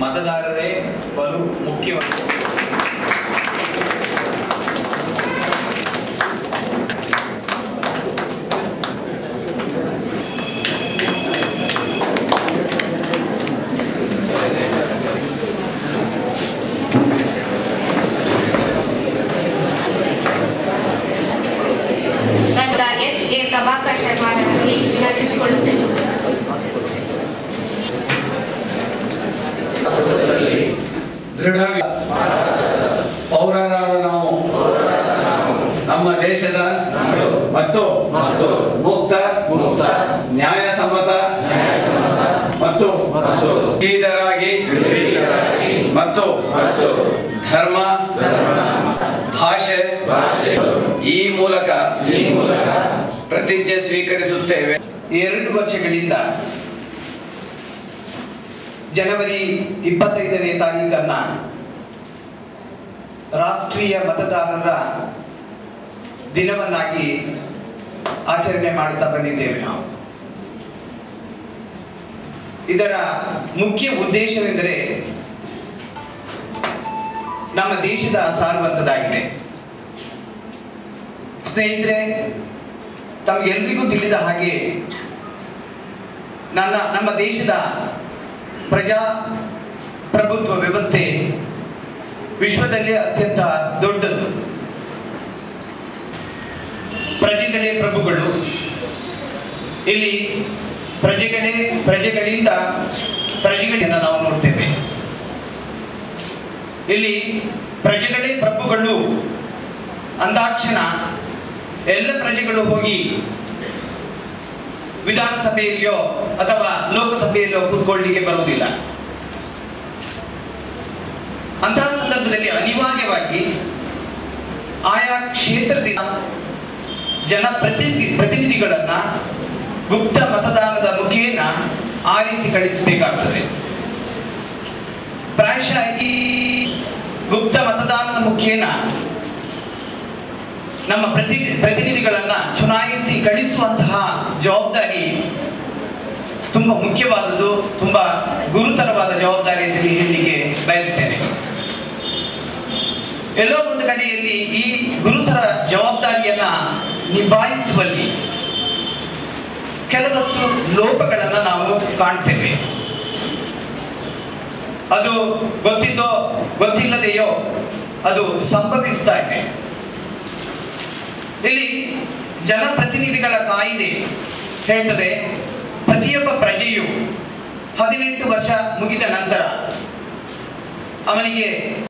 ಮತದಾರರೇ ಬಲು ಮುಖ್ಯವಾದ ಪ್ರಭಾಕರ್ ಶರ್ಮಾರವರಲ್ಲಿ ವಿನಂತಿಸಿಕೊಳ್ಳುತ್ತೇನೆ. ನಾವು. ನಮ್ಮ ದೇಶದ ಮತ್ತು ಮುಕ್ತ ನ್ಯಾಯಸಮ್ಮತ ಮತ್ತು ಲೀಡರಾಗಿ ಮತ್ತು ಧರ್ಮ ಭಾಷೆ ಈ ಮೂಲಕ ಪ್ರತಿಜ್ಞೆ ಸ್ವೀಕರಿಸುತ್ತೇವೆ. ಎರಡು ವರ್ಷಗಳಿಂದ ಜನವರಿ ಇಪ್ಪತ್ತೈದನೇ ತಾರೀಕನ್ನ ರಾಷ್ಟ್ರೀಯ ಮತದಾರರ ದಿನವನ್ನಾಗಿ ಆಚರಣೆ ಮಾಡುತ್ತಾ ಬಂದಿದ್ದೇವೆ ನಾವು. ಇದರ ಮುಖ್ಯ ಉದ್ದೇಶವೆಂದರೆ ನಮ್ಮ ದೇಶದ ಸಾರುವಂತದಾಗಿದೆ ಸ್ನೇಹಿತರೆ ತಮಗೆಲ್ಲರಿಗೂ ತಿಳಿದ ಹಾಗೆ ನನ್ನ, ನಮ್ಮ ದೇಶದ ಪ್ರಜಾ ಪ್ರಭುತ್ವ ವ್ಯವಸ್ಥೆ ವಿಶ್ವದಲ್ಲಿ ಅತ್ಯಂತ ದೊಡ್ಡದು. ಪ್ರಜೆಗಳೇ ಪ್ರಭುಗಳು. ಇಲ್ಲಿ ಪ್ರಜೆಗಳೇ ಪ್ರಜೆಗಳಿಂದ ಪ್ರಜೆಗಳನ್ನು ನಾವು ನೋಡ್ತೇವೆ. ಇಲ್ಲಿ ಪ್ರಜೆಗಳೇ ಪ್ರಭುಗಳು ಅಂದಾಕ್ಷಣ ಎಲ್ಲ ಪ್ರಜೆಗಳು ಹೋಗಿ ವಿಧಾನಸಭೆಯಲ್ಲಿಯೋ ಅಥವಾ ಲೋಕಸಭೆಯಲ್ಲಿಯೋ ಕೂತ್ಕೊಳ್ಳಿಕ್ಕೆ ಬರುವುದಿಲ್ಲ. ಅಂತಹ ಸಂದರ್ಭದಲ್ಲಿ ಅನಿವಾರ್ಯವಾಗಿ ಆಯಾ ಕ್ಷೇತ್ರದಿಂದ ಜನ ಪ್ರತಿ ಪ್ರತಿನಿಧಿಗಳನ್ನ ಗುಪ್ತ ಮತದಾನದ ಮುಖೇನ ಆರಿಸಿ ಕಳಿಸಬೇಕಾಗ್ತದೆ. ಪ್ರಾಯಶಃ ಈ ಗುಪ್ತ ಮತದಾನದ ಮುಖೇನ ನಮ್ಮ ಪ್ರತಿ ಪ್ರತಿನಿಧಿಗಳನ್ನ ಚುನಾಯಿಸಿ ಕಳಿಸುವಂತಹ ಜವಾಬ್ದಾರಿ ತುಂಬಾ ಮುಖ್ಯವಾದದ್ದು, ತುಂಬಾ ಗುರುತರವಾದ ಜವಾಬ್ದಾರಿ ಹೇಳಿ ಹೇಳಲಿಕ್ಕೆ ಬಯಸ್ತೇನೆ. ಎಲ್ಲೋ ಒಂದು ಕಡೆಯಲ್ಲಿ ಈ ಗುರುತರ ಜವಾಬ್ದಾರಿಯನ್ನ ನಿಭಾಯಿಸುವಲ್ಲಿ ಕೆಲವಷ್ಟು ಲೋಪಗಳನ್ನ ನಾವು ಕಾಣ್ತೇವೆ. ಅದು ಗೊತ್ತಿದ್ದೋ, ಗೊತ್ತಿಲ್ಲದೆಯೋ ಅದು ಸಂಭವಿಸ್ತಾ ಇದೆ. ಇಲ್ಲಿ ಜನಪ್ರತಿನಿಧಿಗಳ ಕಾಯಿದೆ ಹೇಳ್ತದೆ ಪ್ರತಿಯೊಬ್ಬ ಪ್ರಜೆಯು ಹದಿನೆಂಟು ವರ್ಷ ಮುಗಿದ ನಂತರ ಅವನಿಗೆ